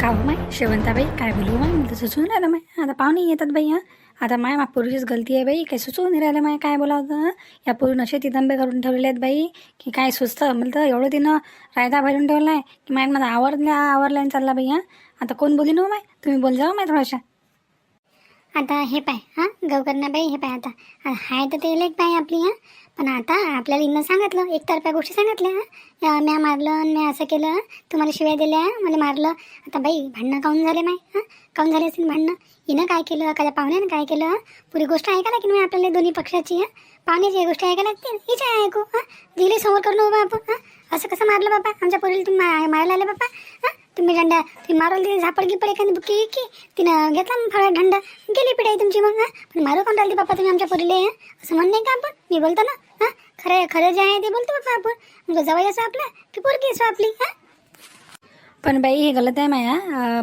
का हो माय? शेवंताबाई काय बोलू हो माय? मला तर सुचून राहिलं माय. आता पाहुणे येतात बाई हां. आता माय मा पुरुषीच गलती आहे बाई. काही सुचवून नाही राहिलं माय काय बोलावं या पूर्ण असे तिथंबे करून ठेवलेले आहेत बाई की काय सुचतं? मला तर एवढं तिनं रायता भरून ठेवला आहे की माय माझा आवरल्या आवरल्या आणि चालला बाई हां? आता कोण बोली ना हो माय? तुम्ही बोल जाऊ माय थोड्याशा आता हे पाय हां? गवकरणा बाई हे पाय आता. हाय तर ते लेख पाय आपली हां? पण आता आपल्याला इनं सांगितलं एकतर्फ्या गोष्टी सांगितल्या म्या मारलं आणि म्या असं केलं तुम्हाला शिव्या दिल्या मला मारलं. आता बाई भांडणं काऊन झाले माय हां? काऊन झाले असतील भांडणं? हिनं काय केलं? काय पाहुण्यानं काय केलं पुरी गोष्ट ऐका लागेल मी आपल्याला दोन्ही पक्षाची हां? पाहुण्याची गोष्ट ऐका लागतील हिची ऐकू हां? दिली समोर करून उभा आपण हां? असं कसं मारलं बाबा? आमच्या पोरीला तुम्ही मा- मारायला आले बाबा? हां? तुम्ही डंडा तुम्ही मारवलं तिथे झापड गिपड एखादी बुकी की तिनं घेतला मग फळा गेली पिढाई तुमची मग हां? पण मारू कोण राहिली बाप्पा तुम्ही आमच्या पोरीले असं म्हणणं नाही का आपण? मी बोलतो ना हां? खरं खरं जे आहे ते बोलतो बाप्पा आपण. म्हणजे जवळ असं आपलं की पोरगी असं आपली हां? पण बाई हे गलत आहे माया.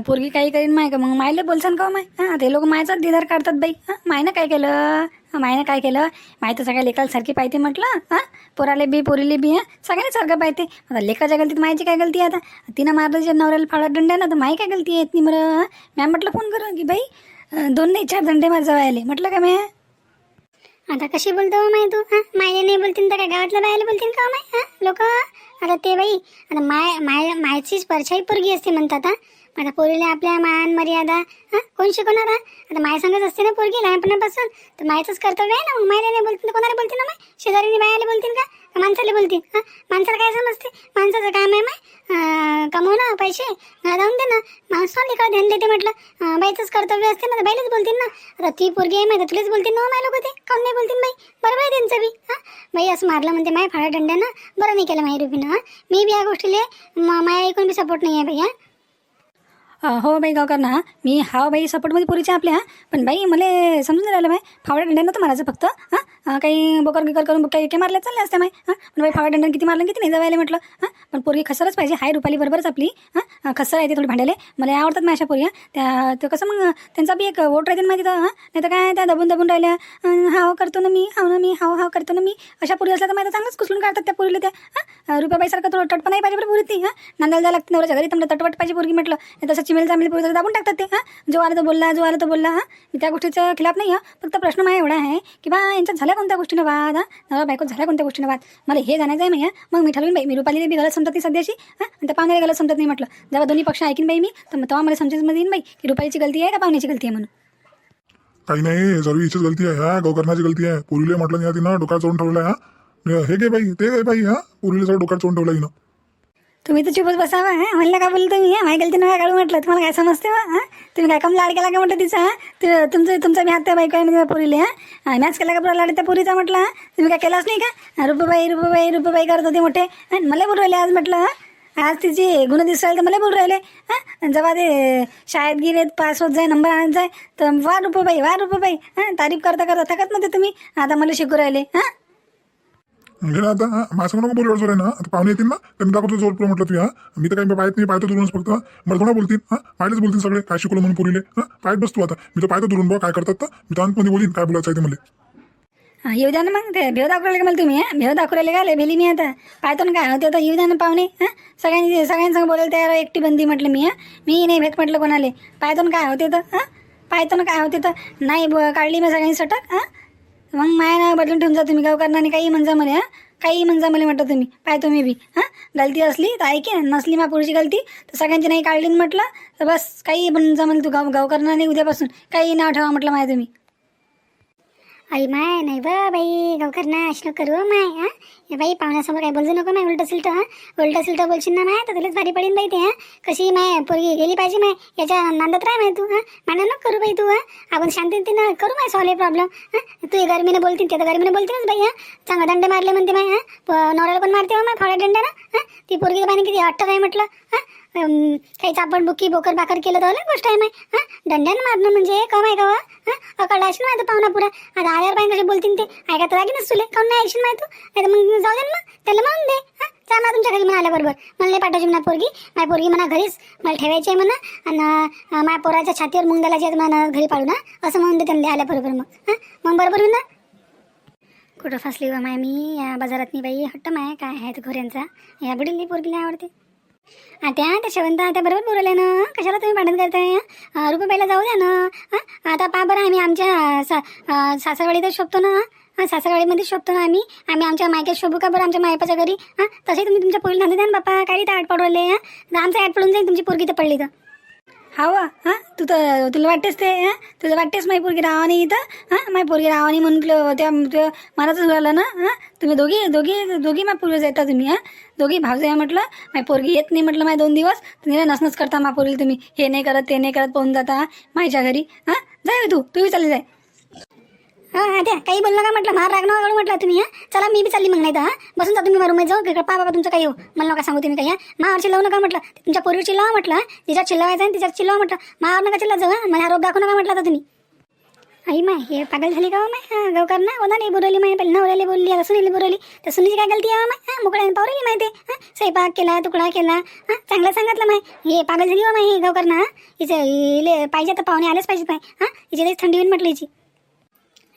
पोरगी काही करीन माय का? मग मायले बोलसान का हो माय? हां ते लोक मायचाच दिदार काढतात बाई. हां मायनं काय केलं? मायनं काय केलं? माय तर सगळ्या लेकाला सारखी पाहिजे म्हटलं. हां पोराले बी पोरीले बी हां सगळ्यांनी सारखं पाहिजे आता लेकाच्या गलतीत मायची काय गलती आहे आता? तिनं मारलं जे नवऱ्याला फाळत दंड्या ना तर माही काय गलती आहे नाही बरं मॅम म्हटलं फोन करू की बाई दोन नाही चार दंडे माझं आले. म्हटलं का मॅ आता कशी बोलतो हो माय तू? हां मायने नाही बोलतीन तर काय गावातल्या बायाला बोलतीन का हो माय? हां लोक? आता ते बाई आता माय माय मायचीच परछाई पोरगी असते म्हणतात हा? आता पोरीला आपल्या मान मर्यादा हा? कोण शिकवणार हा? आता माय सांगत असते ना पोरगी लहानपणापासून? तर मायचंच कर्तव्य आहे ना मग? मायला नाही बोलतील कोणाला बोलतील ना माय? शेजारीने बायाला बोलतील का? माणसाला बोलतील हां? माणसाला काय समजते? माणसाचं काम आहे माय? अं, ना पैसे? मला जाऊन दे ना. माणसाला का ध्यान देते म्हटलं? बाईचंच कर्तव्य असते ना तर बाईलाच बोलतील ना. आता ती पोरगी आहे माहिती तुलाच बोलतील ना हो, माय लोक ते. काऊन नाही बोलतील बाई? बरोबर आहे त्यांचं बी हां? बाई असं मारलं म्हणते माय फाळा ना बरं नाही केलं माय रुपीनं हां? मी बी या गोष्टीले माया ऐकून बी सपोर्ट नाही आहे बाई हां? हो बाई गावकर ना मी हा बाई सपोर्टमध्ये पुरीचे आपल्या हां पण बाई मला समजून राहिलं बाई फावड्या डंड्या नव्हतं मारायचं फक्त हां काही बोकर गिकर करून काही काही मारल्या चालल्या असत्या माई हां पण बाई फावड्या डंड्यानं किती मारलं किती नाही जवायला म्हटलं हां पण पोरगी खसरच पाहिजे हाय रुपाली बरोबरच आपली हां खसर आहे ते थोडी भांडायले मला आवडतात माझ्या अशा पोरी हां त्या तर कसं मग त्यांचा बी एक वोट राहते ना माहिती तर हां नाही तर काय त्या दबून दबून राहिल्या हाव करतो ना मी हाव ना मी हाव हाव करतो ना मी अशा पोरी असल्या तर माहिती चांगलंच कुसलून काढतात त्या पोरीला त्या हां रुपाबाईसारखं थोडं तटपण नाही पाहिजे बरं पुरी ती हां नांदायला जायला लागतं नवऱ्याच्या घरी तर तटवट पाहिजे पोरगी म्हटलं नाही तसं चिमेल चामेल पोरी दाबून टाकतात ते हां? जो आला तो बोलला जो आला तो बोलला हां? मी त्या गोष्टीच्या खिलाफ नाही हां? फक्त प्रश्न माझा एवढा आहे की बा यांच्यात झाल्या कोणत्या गोष्टीनं वाद हां? नवा बायको झाल्या कोणत्या गोष्टीनं वाद? मला हे जाणायचं आहे माहिती मग मी ठरवून बाई. मी रुपालीने बी गलत समजत नाही सध्याची हां? आणि त्या पाहुण्याला गलत समजत नाही म्हटलं. जेव्हा दोन्ही पक्ष ऐकीन बाई मी तर तेव्हा मला समजेमध्ये येईन बाई की रुपालीची गलती आहे का पाहुण्याची गलती आहे म्हणून. काही नाही सर्व हिचीच गलती आहे हा? गोकर्णाची गलती आहे. पोरीले म्हटलं नाही तिनं डोक्यात चोरून ठेवलं आहे हा? हे घे बाई ते घे बाई हा? पोरीले सगळं डोक्यात चोरून ठेवलं तिनं तुम्ही तर चुपच बसावा हां? म्हणलं का बोललं तुम्ही माझ्या गलतीनं काय काढू म्हटलं? तुम्हाला काय समजते बा हां? तुम्ही काय कम लाड केला का म्हटलं तिचा हां? ते तुमचं तुमचा मी हात त्या बायको आहे म्हणजे पुरीले हां? मॅच केला का पुरा लाड त्या पुरीचा म्हटलं हां? तुम्ही काय केलाच नाही का? रुपबाई रुपबाई रुपबाई करत होते मोठे हां? मला बोलू राहिले आज म्हटलं आज तिची गुण दिसायला राहिले तर मला बोलू राहिले हां? जेव्हा ते शाळेत गिरेत पास होत जाय नंबर आणत जाय तर वा रुपबाई वा रुपबाई हां? तारीफ करता करता थकत नव्हते तुम्ही आता मला शिकू राहिले हां? घे ना आता माझं नको बोलू जोर आहे ना आता पाहुणे येतील ना त्यांनी दाखवतो जोर पुढे म्हटलं तू हा. मी तर काही पाहत नाही पाहतो दुरूनच फक्त मला थोडा बोलतील हा. पाहिलेच बोलतील सगळे काय शिकवलं म्हणून पुरीले हा. पाहत बसतो आता. मी तर पाहतो दुरून बघ काय करतात तर. मी तर अंतमध्ये बोलीन काय बोलायचं आहे ते मला. हा, येऊ द्या ना मग ते भेव दाखवले का मला तुम्ही हा. भेव दाखवले का लय भेली मी आता. पाहतो ना काय होते आता येऊ द्या ना पाहुणे हा. सगळ्यांनी सगळ्यांसंग बोलायला तयार आहे, एकटी बंदी म्हटलं मी हा. मी नाही भेट म्हटलं कोणाले. पाहतो ना काय होते तर हा. पाहतो ना काय होते तर. नाही ब- काढली मी सगळ्यांनी सटक हां. मग माया ना बदलून ठेवून जा तुम्ही. गाव करणार काही म्हणजा मला हां? काही म्हणजा मला म्हटलं तुम्ही. पाहतो मी बी हां? गलती असली तर ऐके नसली मा पुढची गलती तर सगळ्यांची नाही काढली म्हटलं तर बस काही म्हणजा मला तू गाव गाव नाही उद्यापासून. काही नाव ठेवा म्हटलं माय तुम्ही. आई माय नाही बा बाई गवकर ना अशी करू माय हा? हे बाई पाहुण्यासमोर काय बोलू नको माय उलटं सिलटं हा? उलटं सिलटं बोलशील ना माय तर तुलाच भारी पडेल बाई ते हा? कशी माय पोरगी गेली पाहिजे माय याच्या नांदत राह माय तू हा? मांडा नको करू बाई तू हा? आपण शांततेनं करू माय सॉल्व प्रॉब्लेम हा? तू हे गरमीने बोलतील ते तर गरमीने बोलतीलच बाई हा? चांगला दंड मारले म्हणते माय हा? नवऱ्याला पण मारते हो माय फावड्या दंडानं हा? ती पोरगी पाहिजे किती अट्टर आहे म्हटलं हा? काही चापड बुकी बोकर बाकर केलं तर अलग गोष्ट आहे माय हा? दंड्यानं मारणं म्हणजे कमाय का हा? अकडला असेल माझं पाहुणा पुरा आता आल्यावर बाई कसे बोलतील ते ऐका तर लागेलच तुले काऊन नाही ऐकशील माहिती नाही तर मग जाऊ दे ना त्याला म्हणून दे. हा ना तुमच्या घरी म्हणा आल्याबरोबर मला नाही पाठवायची म्हणा पोरगी. माझी पोरगी म्हणा घरीच. मला ठेवायची आहे म्हणा. आणि अं, माझ्या पोराच्या छातीवर मुंग दलाची म्हणा घरी पाडू ना. असं म्हणून दे त्यांना आल्याबरोबर मग. हा मग बरोबर होईल ना? कुठं फसली बा माय मी? या बाजारात मी बाई. हट्ट माय. काय आहे घोऱ्यांचा? या बुडीली पोरगीला आवडते. आता त्या शेवंत आता बरोबर बोलवल्या ना. कशाला तुम्ही भांडण करताय? रुपये रुपाबाईला जाऊ द्या ना. आता पा बरं आम्ही आमच्या सा अं, सासरवाडीतच ना. हां सासरवाडीमध्ये शोभतो ना आम्ही. आम्ही आमच्या मायक्यात शोभू का बरं आमच्या मायपाच्या घरी? हां तसे तुम्ही तुमच्या पोरी नांदू द्या ना बाप्पा काही तर आठ पडवले हां. आमचं आठ पडून जाईल तुमची पोरगी तर पडली तर. हावा हां. तू तर तुला वाटतेस ते हां. तुला वाटतेस माझी पोरगी रावा नाही इथं? हां माझी पोरगी रावा नाही म्हणून तुला त्या त्या मलाच झालं ना हां. तुम्ही दोघी दोघी दोघी माझ्या पूर्वज येता तुम्ही हां. दोघी भावजे आहे म्हटलं. माही पोरगी येत नाही म्हटलं माय दोन दिवस. तुम्ही नसनच करता मा पोरगी तुम्ही. हे नाही करत ते नाही करत पाहून जाता माझ्या घरी हां. जाय तू तू चालली जाय. हां हां त्या काही बोललं का म्हटलं. मार रागणं वगैरे म्हटलं तुम्ही हां. चला मी बी चालली मग नाही तर हां. बसून जा तुम्ही रूममध्ये जाऊ. पा बाबा तुमचं काही हो. मला नका सांगू तुम्ही काही हां. मावर चिल्लावू नका म्हटलं. तुमच्या पोरीवर चिल्लावा म्हटलं तिच्यात चिल्लावायचं आणि तिच्यात चिल्लावा म्हटलं. मावर नका चिल्ला जाऊ हां. मला आरोप दाखवू नका म्हटलं तुम्ही. आई माय हे पागल झाली का हो माय? हा गावकर ना? हो कोणा नाही बोलवली माय. पहिले नवऱ्याला बोलली आता सुनीला बोलवली तर सुनीची काय गलती आहे हो माय? हां मोकळ्याने पावरली माहिती हां. स्वयंपाक केला तुकडा केला हां. चांगलं सांगितलं माय. हे पागल झाली हो माय हे गावकर ना हिचं हिले पाहिजे तर पाहुणे आलेच पाहिजेत माय हां. हिची थंडी होईल म्हटलं हिची.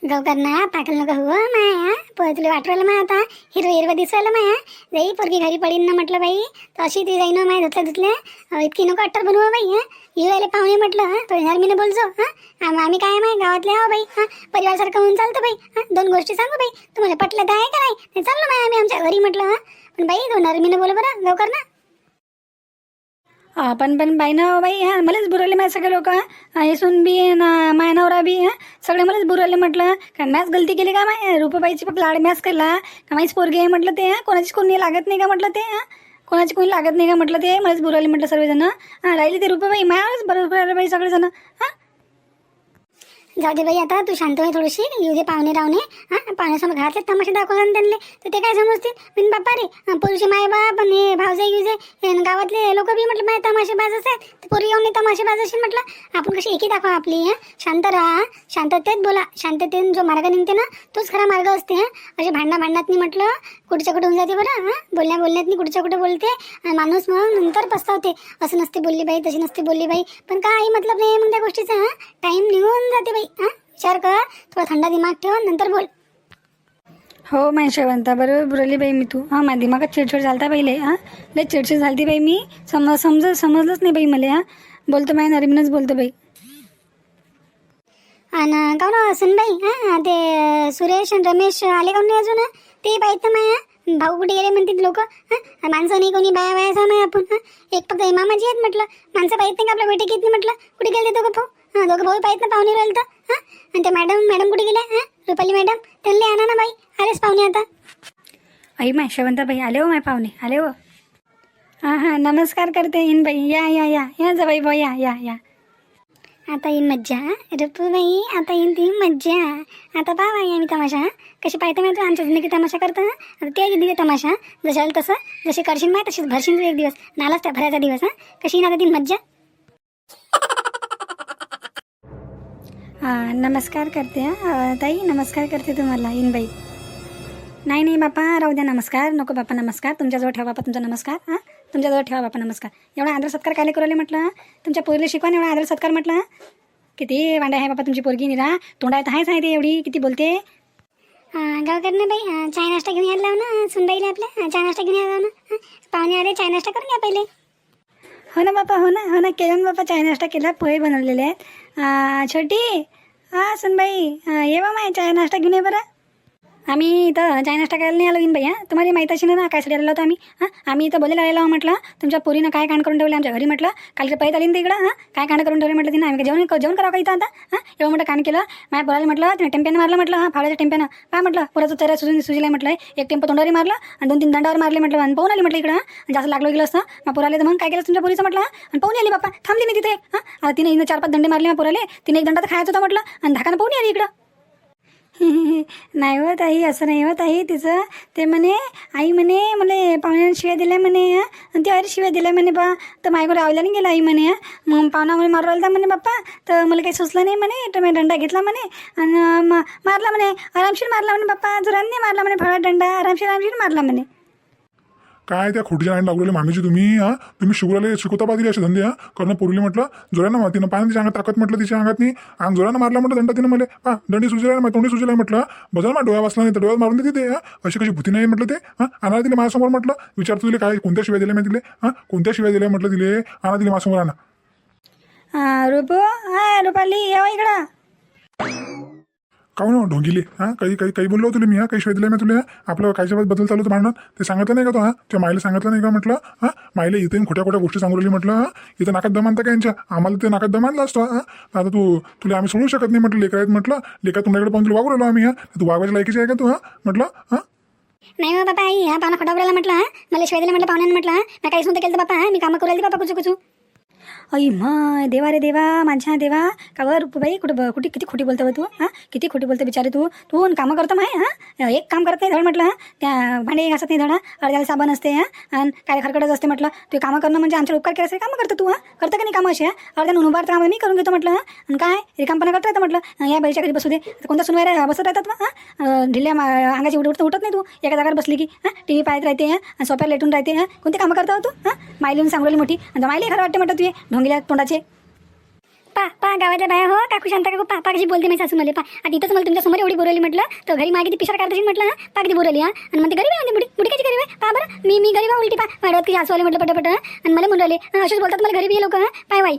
गवकरना पागल नका हो माया. पण तुला वाटवलं माय आता हिरवं हिरवं दिसवलं माया. जाई पोरगी घरी पडीन ना म्हटलं बाई. तर अशी ती जाईन हो माया धुतल्या धुतल्या. इतकी नको अट्टर बनवा हो बाई हा. हिवायला पाहुणे म्हटलं हा. तो मी बोलजो हा. आम्ही काय माय गावातले आहो बाई हा. परिवारसारखं होऊन चालतं बाई हां. दोन गोष्टी सांगू बाई. तुम्हाला पटलं तर आहे का नाही? चाललो आम्ही आमच्या घरी म्हटलं पण बाई दोन नरमीने बोल बरं गवकर ना. हा, पण पण बाई ना बाई हा मलाच बुरवले माझे सगळे लोक हे सून बी ना माय नवरा बी हा सगळे मलाच बुरवले म्हटलं का मॅच गलती केली का माय रुपाबाईची फक्त लाड मॅच केला का माहीच पोरगी आहे म्हटलं ते कोणाची कोणी लागत नाही का म्हटलं ते हां कोणाची कोणी लागत नाही का म्हटलं ते मलाच बुरवले म्हटलं सर्वजण हां राहिली ते रुपाबाई मायावरच बरोबर बाई सगळेजण हां जाऊ दे बाई आता तू शांत होई थोडीशी येऊ दे पाहुणे रावणे. हा पाहुण्यासमोर घरातले तमाशे दाखवला ना त्यांना तर ते काय समजतील? बिन बाप्पा रे पोरीचे माय बाप आणि हे भावजे युजे गावातले लोक बी म्हटलं माय तमाशे बाजच आहेत. तर पोरी येऊन तमाशे बाजाशी म्हटलं. आपण कशी एकी दाखवा आपली हा? शांत राहा शांततेत बोला. शांततेने जो मार्ग निघते ना तोच खरा मार्ग असते हा? असे भांडणा भांडणात म्हटलं कुठच्या कुठे होऊन जाते बरं? हा? बोलण्या बोलण्यात कुठच्या कुठे बोलते? आणि माणूस मग नंतर पस्तावते. असं नसते बोलली बाई तशी नसते बोलली बाई. पण काही मतलब नाही मग त्या गोष्टीचा हा? टाईम निघून जाते बाई हा? विचार कर थोडा थंडा दिमाग ठेव नंतर बोल. हो माय शेवंता बरोबर बुरवली बाई मी तू. हां माझ्या दिमागात चिडचिड झालता पहिले हां? लय चिडचिड झालती बाई मी. समज समज समजलंच नाही बाई मला हां? बोलतो माय नरमीनच बोलतो बाई. आणि का ना सुनबाई हा? ते सुरेश आणि रमेश आले का नाही अजून? ते पाहिजे माया भाऊ कुठे गेले म्हणतात लोक माणसं नाही कोणी बाया बाया नाही आपण एक फक्त हे मामाजी आहेत म्हटलं. माणसं पाहिजे नाही का आपल्या बैठकीत नाही म्हटलं? कुठे गेले दोघं भाऊ? हां दोघं भाऊ पाहिजे ना पाहुणे राहिलं तर हां? आणि त्या मॅडम मॅडम कुठे गेल्या हां? रुपाली मॅडम त्यांना आणा ना बाई. आलेच पाहुणे आता. आई माय शेवंता बाई आले हो माय पाहुणे आले हो. हां हां नमस्कार करते इन बाई या या या या जा बाई बाई या या या. आता येईन मज्जा रुपूबाई आता येईन ती मज्जा. आता पाहा आम्ही तमाशा कशी पाहते माहिती आमच्या जिंदगी तमाशा करता हं? आता ते दिवे तमाशा जशाल तसं जशी करशील माहिती तशीच भरशील तू एक दिवस. नालाच त्या भरायचा दिवस हा? कशी आता ती मज्जा? हां नमस्कार करते ताई नमस्कार करते तुम्हाला इन बाई. नाही नाही बापा राहू द्या नमस्कार. नको बापा नमस्कार. तुमच्याजवळ ठेवा बापा तुमचा नमस्कार हां? तुमच्याजवळ ठेवा बापा नमस्कार. एवढा आदर सत्कार काय करू म्हटलं? तुमच्या पोरीला शिकवा एवढा आदर सत्कार म्हटलं? किती वांडा आहे बापा तुमची पोरगी निरा? तोंडात आहेच आहे ते एवढी? किती बोलते? हां गावकर ना बाई चाय नाश्ता घेऊन यायला लाव ना सुनबाईला आपल्या. चाय नाश्ता घेऊन यायला लाव ना? पाहुणे आले चाय नाश्ता करून या पहिले. हो ना बापा हो ना हो ना केलं बापा चाय नाश्ता केला पोहे बनवलेले आहेत. छोटी हां सुनबाई ये बा माय चाय नाश्ता घेऊन ये बरं. आम्ही इथं चाय नाश्ता करायला नाही आलो इन भैया. तुम्हाला माहीत असेल ना काय साठी आलेलो होतो आम्ही? हां? आम्ही इथं बोलायला आलेलो आहो म्हटलं. तुमच्या पोरीनं काय कांड करून ठेवलं आमच्या घरी म्हटलं. काल पैत आली ना तिकडं इकडं हां? काय कांड करून ठेवलं म्हटलं तिनं? आम्ही जेवण जेवण करावं का इथं आता? हां? एवढं मोठं कांड केलं. माझ्या पोराला म्हटलं तिने टेम्प्यानं मारलं म्हटलं हां? फावड्याच्या टेम्प्यानं. काय म्हटलं पोराचं चेहरा सुजून सुजलाय म्हटलं एक टेम्पो तोंडावर मारलं आणि दोन तीन दंडावर मारले म्हटलं. आणि पाहून आली म्हटलं इकडं जास्त लागलो गेलं असतं. मग पुराले तर मग काय केलं तुमच्या पोरीचं म्हटलं आणि पाहून आली बाप्पा. थांबली नाही तिथे हां? तिने चार पाच दंडे मारले मग पुराले. तिने एक दंडा तर खायचं होता म्हटलं. आणि धाकानं पाहून आली इकडं. नाही हो ताई असं नाही हो ताई तिचं. ते म्हणे आई म्हणे मला पाहुण्याने शिव्या दिल्या म्हणे आणि ते अरे शिव्या दिल्या म्हणे बा. तर माझ्याकडे आवल्या नाही गेला आई म्हणे मग पाहुणा म्हणे मारू राहिला म्हणे बाप्पा. तर मला काही सुचलं नाही म्हणे तर मी दंडा घेतला म्हणे. आणि म- मारला म्हणे. आरामशीर मारला म्हणे बाप्पा. जोरांनी मारला म्हणे फळा दंडा आरामशीर आरामशीर मारला म्हणे. काय त्या खोटीच्या लाईन लागलेले मामीची तुम्ही हा? तुम्ही शुगराला शिकवता पाहिजे असे धंदे हा? करणं पोरीले म्हटलं जोरानं तिनं पाण्याची तिच्या अंगात ताकद म्हटलं तिच्या अंगात नाही अंग जोरानं मारला म्हटलं दंडा तिनं मला. हा दंडी सुजला नाही तोंडी सुजला म्हटलं. बदल मा डोळ्या वाचला नाही तर डोळ्यात मारून देते हा? अशी कशी भूती नाही म्हटलं ते हा? आणा दिले माझ्यासमोर म्हटलं. विचारतो तुले काय कोणत्या शिवाय दिल्या मी दिले हा? कोणत्या शिवाय दिल्या म्हटलं दिले आणा दिले माझ्यासमोर आणा. हा, रुपू हा रुपाली येवा इकडं. काहून हो, हा? काही काही काही बोललो तुला मी हा? काही शिवाय मी तुला? आपलं कायच्या बदल चालू होतं भांडण ते सांगितलं नाही का तो हा? त्या माईला सांगितलं नाही का म्हटलं? हा? माईला इथे खोट्या खोट्या गोष्टी सांगू राहिली म्हटलं हा? इथं नाकात दमानता का यांच्या? आम्हाला ते नाकात दमानला असतो हा? आता तू तुला आम्ही सोडू शकत नाही म्हटलं लेकर आहेत म्हटलं. लेकर तुमच्याकडे पाहून तुला वागू राहिलो आम्ही हा? तू वागवायच्या लायकीची आहे का तू हा? म्हटलं हा? नाही हो बापा आई हा पाहुणा खोटा बोलायला म्हटलं मला शिवाय दिला म्हटलं पाहुण्यानं म्हटलं हा? मी काहीच नव्हतं केलं तर मी कामं करू बाबा कुचू कुचू. अई म देवा रे देवा माझ्या देवा. का वर बाई कुठं कुठे किती खोटी बोलतो तू हां? किती खोटी बोलतो बिचारे तू. तू अन कामं करतो माय हां? एक काम करत नाही धड म्हटलं हां? त्या भांडे घासत नाही धडा अर्ध्याला साबण असते हां? आणि काय खरकडच असते म्हटलं. तू कामं करणं म्हणजे आमच्या उपकार केल्यास कामं करतो तू हां? करतं का नाही कामं असे हां? उभार तर कामं मी करून घेतो म्हटलं हां? आणि काय? रिकामपणा करता येतं म्हटलं. या बाईच्या घरी बसू दे. आता कोणत्या सुनवायला बसत राहतात मग हां ढिल्या मा- अंगाची उठ उठत उठत नाही तू. एका जागावर बसली की हां? टी व्ही पाहत राहते हां? आणि लेटून राहते हां? कोणते कामं करता तू हां? मायलीहून सांगू राहिली मोठी. आणि मायली खरं वाटते म्हटलं तुझे ढोंगीला तोंडाचे. पा पा गावाच्या बाया हो काकू शांता काकू पा पाकशी बोलते मी सासू मला पा. आता इथंच मला तुमच्यासमोर एवढी बोरवली म्हटलं तर घरी मागे ती पिशार काढताशी म्हटलं हा? पा किती बोरवली हा? आणि म्हणते गरीब आहे म्हणते बुडी कशी गरीब आहे. पा बरं मी मी गरीब आहे उलटी पा. वाढवत की सासू आले म्हटलं पटापट आणि मला म्हणून राहिले असेच बोलतात मला गरीब लोक हा? पाय वाई.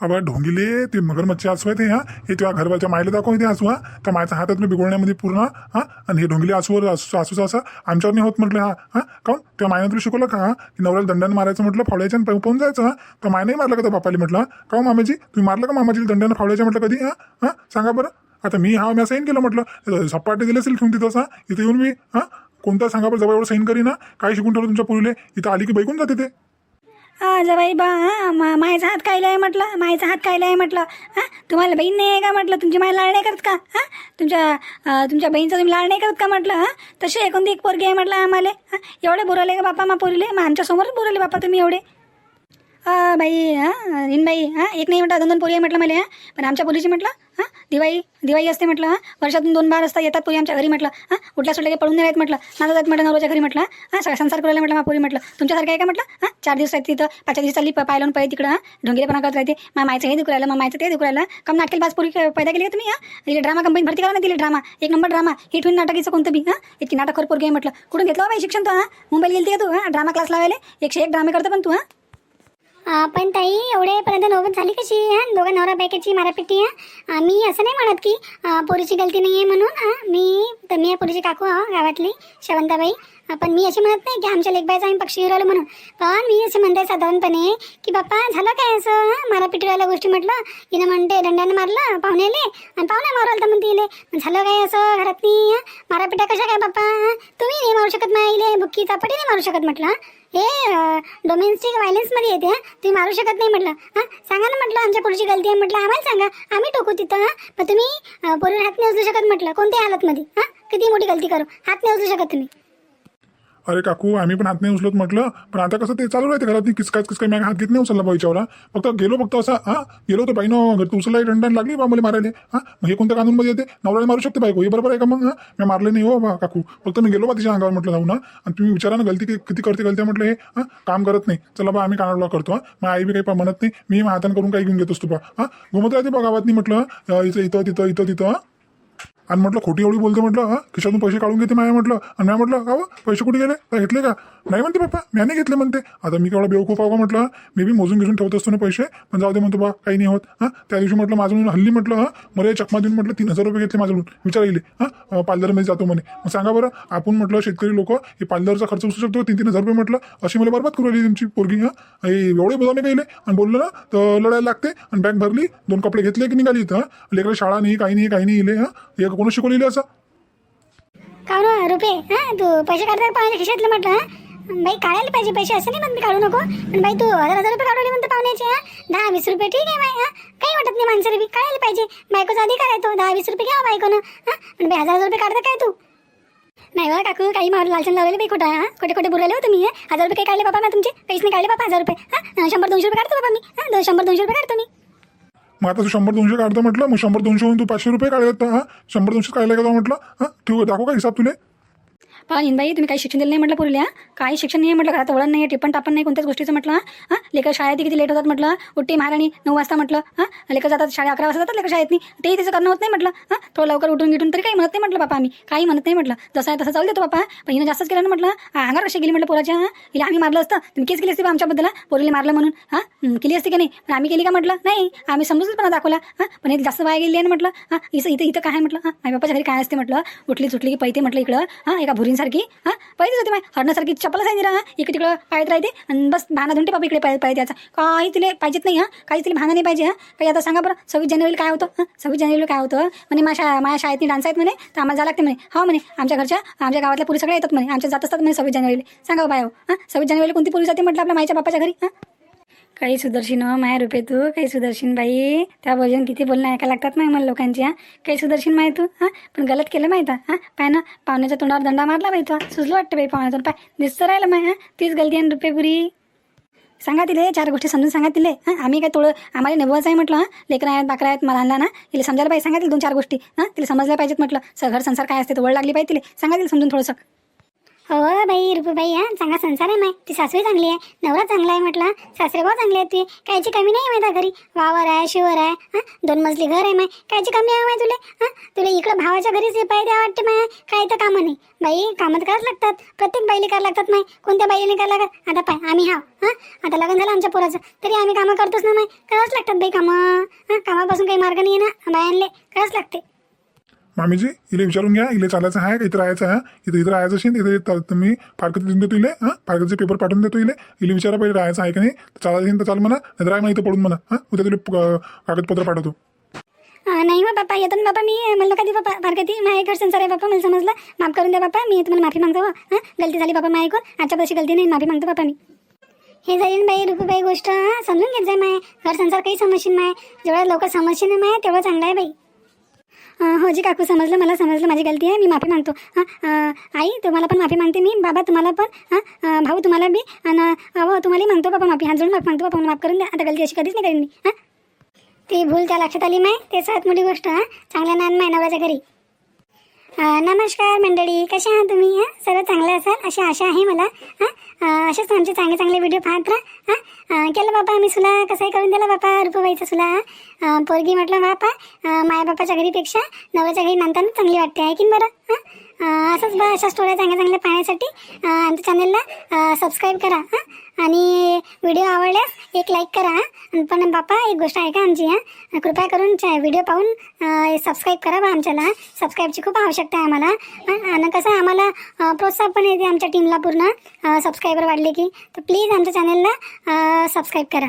अबा ढोंगिले ते मगरमच्छी असू आहे ते हा? हे तेव्हा घरवाच्या मायला दाखव ते असू हा? त्या मायचा हातात मी बिघडण्यामध्ये पूर्ण हा? आणि हे ढोंगिले आसूवर असू असं आमच्यावर नाही होत म्हटलं हा? हा? काऊन? त्या मायनं तुला शिकवलं का हा? की नवऱ्याला दंडाने मारायचं म्हटलं फावड्याच्या आणि पाहून जायचं हा? तर माय नाही मारलं का त्या बापाली म्हटलं का मामाजी? तुम्ही मारलं का मामाजी दंडाने फावड्याच्या म्हटलं कधी हा? हा? सांगा बरं. आता मी हा मी साईन केलं म्हटलं. सपाटे दिले असेल ठेवून तिथं हा? इथे येऊन मी हा? कोणता सांगा बरं जवळ एवढं साईन करी काय शिकून ठेवलं तुमच्या पुरीले इथं आली की बैकून जाते ते? हा जबाई बा हा मा मायचा हात कायला आहे म्हटलं मायचा हात कायला आहे म्हटलं. हां तुम्हाला बहीण नाही आहे का म्हटलं? तुमची माय लाड नाही करत का? हां तुमच्या तुमच्या बहीणचा तुम्ही लाड नाही करत का म्हटलं? हां तशी एकोणती एक पोरगी आहे म्हटलं आम्हाला. हां एवढे बोरवले का बापा मा पोरीले? मग आमच्यासमोरच बोराले बोरवले बापा तुम्ही एवढे. हा बाई हां हिनबाई हां एक नाही म्हटलं दोन दोन पोरी आहे म्हटलं मला पण आमच्या पोलीची म्हटलं हां दिवाळी दिवाळी असते म्हटलं हां. वर्षातून दोन बार असता येतात पोरी आमच्या घरी म्हटलं हां. उठल्या सुटल्या पळून नाही राहत म्हटलं नाचा जात म्हटलं नवऱ्याच्या घरी म्हटलं हां. सगळा संसार करायला म्हटलं मा पोरी म्हटलं. तुमच्यासारखं आहे का म्हटलं हां? चार दिवस राहते तिथं पाचव्या दिवस चालली पाय लावून पाहिजे तिकडं हां. ढोंगेपणा करत राहते मा मायचं हे दुखरायला राहिलं मग मायचं ते दुखरायला राहिलं. कम नाटकेल पाच पोरी पैदा केली का तुम्ही हां? तिला ड्रामा कंपनी भरती करा ना दिले ड्रामा एक नंबर ड्रामा हे ठेवून नाटकीचं कोणतं बी हां? इतकी नाटक पोरगी आहे म्हटलं. कुठून घेतलं हो बाई शिक्षण तू हां? मुंबईला गेली का तू हां? ड्रामा क्लास लावायला एकशे एक ड्रामे करतो पण तू हां? पण ताई एवढेपर्यंत नोबत झाली कशी? हा दोघं नवरा बायकाची मारापिटी हा. मी असं नाही म्हणत की पोरीची गलती नाही आहे म्हणून मी तर मी आहे पोरीची काकू गावातली शवंताबाई. पण मी अशी म्हणत नाही की आमच्या लेखबाईचा आम्ही पक्षी राहिलो म्हणून. पण मी असे म्हणते साधारणपणे की बाप्पा झालं काय असं? मला मारापिटी राहिल्या गोष्टी म्हटलं हिनं म्हणते दंड्यानं मारलं पाहुण्याले आणि पाहुण्या मारवलं तर म्हणते इले झालं काय असं घरात नाही मारापिट्या कशा काय बाप्पा तुम्ही नाही मारू शकत माईले बुक्की चापटी नाही मारू शकत म्हटलं हे? डोमेस्टिक व्हायलन्समध्ये येते तुम्ही मारू शकत नाही म्हटलं हां? सांगा ना म्हटलं आमच्या पुढची गलती आहे म्हटलं आम्हाला सांगा आम्ही टोकू तिथं हां? पण तुम्ही अं, पोरीवर हात नाही उचलू शकत म्हटलं कोणत्याही हालतमध्ये हां? किती मोठी गलती करू हात नाही उचलू शकत तुम्ही. अरे काकू आम्ही पण हात नाही उचलत म्हटलं. पण आता कसं ते चालू राहते घरात किसकाच किसकाय मॅग हात घेत नाही उचलला बाईच्यावर फक्त गेलो फक्त असा हा गेलो तर बाईनं घर उचलला दंडन लागली बा मला मारायला. हा मग हे कोणत्या कानूनमध्ये येते? नवऱ्याला मारू शकते बायको हे बरोबर आहे का मग? हा मी मारले नाही हो बा काकू. फक्त मी गेलो बा तिच्या अंगावर म्हटलं जाऊ ना आणि तुम्ही विचारा ना गलती किती करते गलती म्हटलं हे. हा काम करत नाही. चला बा आम्ही कानाडला करतो हा. मग आई बी काही म्हणत नाही. मी हातान हाताने करून काही घेऊन घेत असतो बा हा. घुमत राहते बा गावात नाही म्हटलं इथं इथं तिथं इथं तिथं हा. आणि म्हटलं खोटी एवढी बोलते म्हटलं हा खिशातून पैसे काढून घेते माया म्हटलं. आणि मी म्हटलं का पैसे कुठे गेले? का घेतले का? नाही म्हणते पप्पा मी नाही घेतले म्हणते. आता मी केवढा बेवकूफ आहो का? म्हटलं मी बी मोजून घेऊन ठेवत असतो ना पैसे. पण जाऊ दे म्हणतो बा काही नाही होत. हा त्या दिवशी म्हटलं माझं हल्ली म्हटलं हा मला चकमा देऊन म्हटलं तीन हजार रुपये घेतले माझ्याकडून. विचार येईल हा पार्लरमध्ये जातो म्हणे. मग सांगा बरं आपण म्हटलं शेतकरी लोक हे पार्लरचा खर्च उचलू शकतो तीन तीन हजार रुपये म्हटलं. अशी मला बरबाद करू आली तुमची पोरगी हा. हे एवढे बदामे गेले आणि बोललं ना तर लढायला लागते. आणि बॅग भरली दोन कपडे घेतले की निघाली इथं लेकरं शाळा नाही काही नाही काही नाही इले हा. तर कोणी शिकवलेलं असं? का ना रुपये हा तू पैसे काढता पाहुण्याच्या खिशातलं म्हटलं हां? बाई काढायला पाहिजे पैसे असं नाही म्हणते काढू नको. पण बाई तू हजार हजार रुपये काढवले म्हणते पाहुण्याचे दहा वीस रुपये ठीक आहे बाई हां? काही वाटत नाही माणसं बी. काढायला पाहिजे. बायकोचा अधिकार आहे तो. दहा वीस रुपये घ्या बायकोनं हां? पण बाई हजार हजार रुपये काढता काय तू? नाही बरं काकू काही मावर लालचन लावलेले बाई खोटा हां? खोटे खोटे बुराले हो? तुम्ही हजार रुपये काही काढले बाबा ना तुमचे? पैसे नाही काढले बाबा हजार रुपये हां? शंभर दोनशे रुपये काढतो बाबा मी हा? दोन शंभर दोनशे रुपये काढतो मी. मग आता तू शंभर दोनशे काढतो म्हटलं मग शंभर दोनशे होऊन तू पाचशे रुपये काढले तर हा शंभर दोनशे काढले का म्हटलं? हां तू दाखव का हिसाब तुले? पहा बाई तुम्ही काही शिक्षण दिलं नाही म्हटलं पुरल्या काही शिक्षण नाही म्हटलं घरात वळण नाही टिपण टापण नाही कोणत्याच गोष्टीचं म्हटलं हां? लेकर शाळेत किती लेट होतात म्हटलं उठी महाराणी नऊ वाजता म्हटलं हां? लेकर जातात शाळा अकरा वाजता जातात लेकर शाळेत नाही तेही त्याचं करणं होत नाही म्हटलं हां? थोडं लवकर उठून गिटून तरी काही म्हणत नाही म्हटलं बापा आम्ही काही म्हणत नाही म्हटलं. जसं आहे तसं चालू देतो बापा पण हिनं जास्तच केलं ना म्हटलं अंगार कशी गेली म्हटलं पोराच्या हां? हिला आम्ही मारलं असतं तुम्ही केस केली असते बा आमच्याबद्दल हां? पोरीला मारलं म्हणून हां? केली असती की नाही? पण आम्ही केली का म्हटलं? नाही आम्ही समजूनच पण दाखवला हां? पण हे जास्त वाया गेली आहे ना म्हटलं हां? इथं इथं इथं काय म्हटलं हां? माझ्या बापाच्या घरी काय असते म्हटलं उठली सुटली की पैते म्हटलं इकडं हां? एका भुरी सारखी हां? पैतेच होते माय. हरणासारखी चप्पलच आहे निरा इकडे तिकडं पाहत राहते. आणि बस भाना धुंटे बाबा इकडे पाहिजे पाहिजे याचा काही तिला पाहिजेत नाही हां? काही तिला भाना नाही पाहिजे हां? काही आता सांगा बरं सव्वीस जानेवारीला काय होतं हां? सव्वीस जानेवारीला काय होतं? म्हणे माझ्या माझ्या शाळेतनी डान्स आहेत म्हणे तर आम्हाला जावं लागते म्हणे. हो म्हणे आमच्या घरच्या आमच्या गावातल्या पुरी सगळ्या येतात म्हणे आमच्या जात असतात म्हणे सव्वीस जानेवारीला. सांगा बाय हो, हो हां? सव्वीस जानेवारीला कोणती पुरी जाते म्हटलं आपल्या माझ्या बापाच्या घरी हां? काही सुदर्शन हो माया रुपये तू काही सुदर्शन बाई. त्या भजन किती बोलणं ऐका लागतात माय मला लोकांची हां काही सुदर्शन माय तू हां? पण गलत केलं माहीत हां? पाय ना पाहुण्याच्या तोंडावर दंडा मारला बाई तो सुचलं वाटतं बाई पाहुण्यातून. पाय दिसतं राहिलं माय हां? तीच गलती आहे रुपये पुरी. सांगा तिले चार गोष्टी समजून सांगा तिले हां? आम्ही काय थोडं आम्हाला नववाच आहे म्हटलं हां? लेकरं आहेत बाकरा आहेत मला आणला ना? तिला समजायला पाहिजे सांगा तिला दोन चार गोष्टी हां? तिला समजल्या पाहिजेत म्हटलं. सर घर संसार काय असते तर वळ लागली पाहिजे तिला. सांगा तिला समजून थोडंसं. हो बाई रुपूबाई हा चांगला संसार आहे माय. ती सासू चांगली आहे नवरा चांगला आहे म्हटलं. सासरे भाऊ चांगले आहेत ते. कायची कमी नाही आहे माहिती घरी. वावर आहे शिवर आहे हा दोन मजली घर आहे माय. कायची कमी आहे माय तुले हा तुला इकडं भावाच्या घरीच हे पाहिजे वाटते माय. काय तर कामं नाही. बाई कामं तर करावंच लागतात. प्रत्येक बाईले करावं लागतात माय. कोणत्या बाईले करावं लागत आता पाय आम्ही हा हां आता लग्न झालं आमच्या पोराचं. तरी आम्ही कामं करतोच ना माय. करावंच लागतात बाई कामं. हा कामापासून काही मार्ग नाही आहे ना बायांले. करावंच लागते. मामीजी इले विचारून घ्या इले चालायचं आहे का? इथं राहायचं आहे? इथं इथं राहायचं असेल इथे तुम्ही फारकत देऊन देतो इले हां? फारकतचे पेपर पाठवून देतो इले. इले विचारा पहिले राहायचं आहे का नाही? चालायचं असेल तर चाल म्हणा नाही राह मग इथं पडून म्हणा हां? उद्या तुला कागदपत्र पाठवतो. नाही हो मग बाप्पा येतो ना बाप्पा मी. म्हणलं कधी बाप्पा फारकती. माझ्याकडे संसार आहे बाप्पा मला समजलं. माफ करून द्या बाप्पा मी तुम्हाला माफी मागतो हो, हां गलती झाली बाप्पा माझ्याकडून आजच्या पैसे गलती नाही माफी मागतो बाप्पा मी. हे झाली ना बाई रुपूबाई गोष्ट समजून घेत जाय माय. घर संसार काही समजशील माय. जेवढ्या लवकर समजशील ना माय तेवढं चांगलं आहे बाई. हो जी काकू समजलं मला समजलं माझी गलती आहे मी माफी मागतो. हां आई तुम्हाला पण माफी मागते मी बाबा तुम्हाला पण हां भाऊ तुम्हाला बी आणि अहो तुम्हालाही मागतो बाबा माफी हात जोडून माफी मागतो बाबा माफ करून द्या. आता गलती अशी कधीच नाही करेन मी हां ती भूल त्या लक्षात आली माय ते सात मोठी गोष्ट हां चांगल्या नान माय नवऱ्याच्या घरी. नमस्कार मंडळी कशा आहात तुम्ही? हां सर्व चांगलं असाल? अशी आशा आहे मला. हां असेच आमचे चांगले चांगले व्हिडिओ पाहत राहा. हां केलं बापा मी सुला कसंही करून दिला बापा रुपवाईचा सुला. पोरगी म्हटलं बापा माया बापाच्या घरीपेक्षा नवऱ्याच्या घरी नंतर चांगली वाटते आहे की बरं? हां असंच बा अशा स्टोऱ्या चांगल्या चांगल्या पाहण्यासाठी आमच्या चॅनलला सबस्क्राईब करा हां. आणि व्हिडिओ आवडल्यास एक लाईक करा हां. पण बापा एक गोष्ट आहे का आमची हां. कृपया करून व्हिडिओ पाहून सबस्क्राईब करा बा आमच्याला सबस्क्राईबची खूप आवश्यकता आहे आम्हाला आणि कसं आम्हाला प्रोत्साहन पण येते आमच्या टीमला पूर्ण सबस्क्रायबर वाढले की. तर प्लीज आमच्या चॅनलला सबस्क्राईब करा.